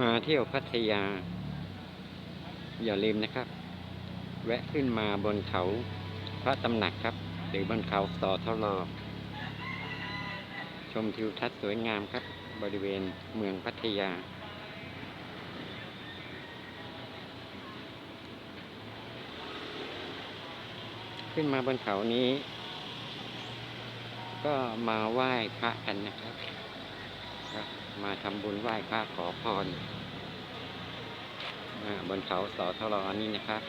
มาเที่ยวพัทยา อย่าลืมนะครับ แวะขึ้นมาบนเขาพระตำหนักครับ หรือบนเขาสอทลอชมทิวทัศน์สวยงามครับ บริเวณเมืองพัทยา ขึ้นมาบนเขานี้ ก็มาไหว้พระกันนะครับครับ มาทำบุญไหว้พระขอพรบนเขาสอทรอนี่นะครับ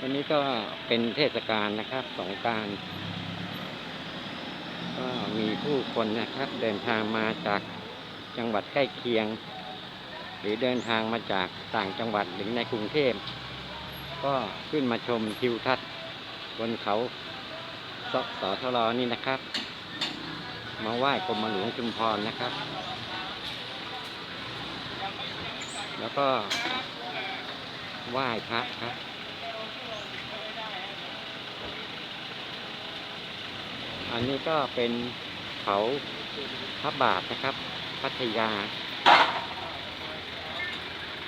วันนี้ก็เป็นเทศกาลนะครับสงการก็มีผู้คนนะครับ เดินทางมาจากจังหวัดใกล้เคียง หรือเดินทางมาจากต่างจังหวัดหรือในกรุงเทพก็ขึ้นมาชมทิวทัศน์บนเขา สสทรนี่นะครับ มาไหว้กรมหลวงชุมพรนะครับ แล้วก็ไหว้พระครับอันนี้ก็เป็นเขาพระบาทนะครับ พัทยา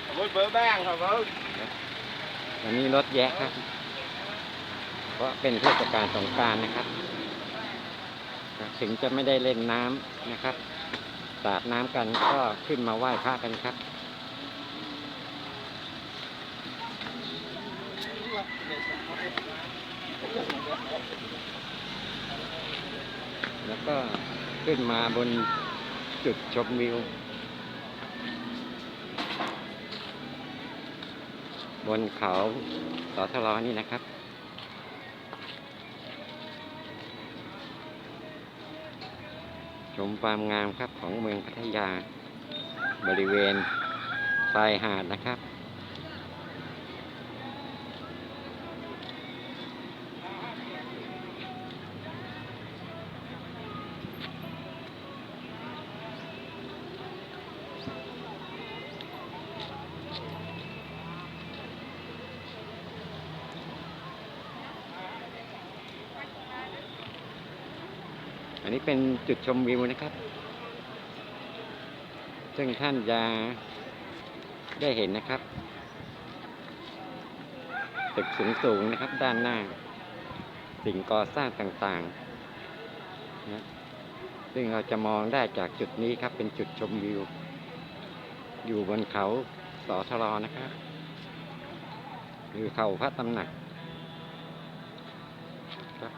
Cảm ơn vợ bang hả vợ? วันนี้รถแยะครับ เพราะเป็นเทศกาลสงการนะครับ ถึงจะไม่ได้เล่นน้ำนะครับสาดน้ำกันก็ขึ้นมาไหว้พระกันครับแล้วก็ขึ้นมาบนจุดชมวิว บนเขาสอทรนี่นะครับ มความงามครับของเมืองพัทยา บริเวณชายหาดนะครับ นี้เป็นจุดชมวิวนะครับ ซึ่งท่านจะได้เห็นนะครับ ตึกสูงๆนะครับ ด้านหน้า สิ่งก่อสร้างต่างๆนะซึ่งเราจะมองได้จากจุดนี้ครับ เป็นจุดชมวิว อยู่บนเขาสอทรนะครับหรือเขาพระตำหนักครับ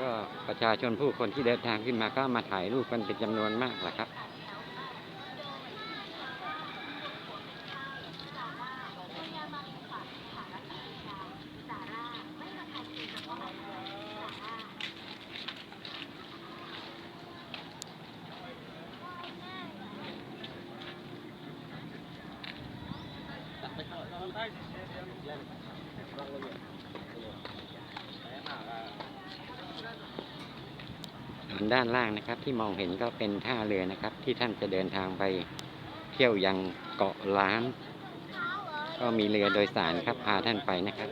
ก็ประชาชนผู้คนที่เดินทางขึ้นมาก็มาถ่ายรูปกันเป็นจำนวนมากแหละครับ ด้านล่างนะครับ ที่มองเห็นก็เป็นท่าเรือนะครับ ที่ท่านจะเดินทางไปเที่ยวยังเกาะล้าน ก็มีเรือโดยสารครับพาท่านไปนะครับ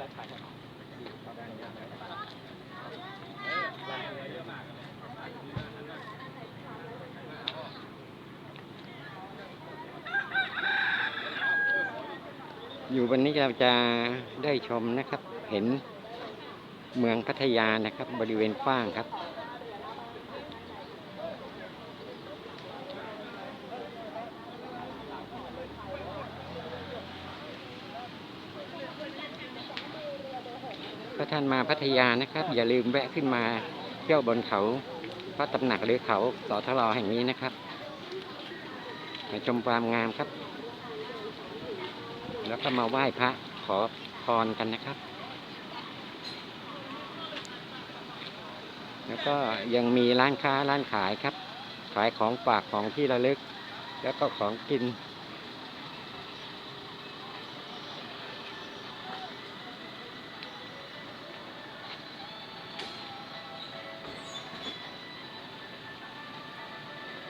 อยู่วันนี้เราจะได้ชมนะครับ เห็นเมืองพัทยานะครับ บริเวณกว้างครับ ถ้าท่านมาพัทยานะครับ อย่าลืมแวะขึ้นมาเที่ยวบนเขาพระตำหนักหรือเขาสอทรอแห่งนี้นะครับมาชมความงามครับ แล้วก็มาไหว้พระขอพรกันนะครับ แล้วก็ยังมีร้านค้าร้านขายครับ ขายของฝากของที่ระลึก แล้วก็ของกิน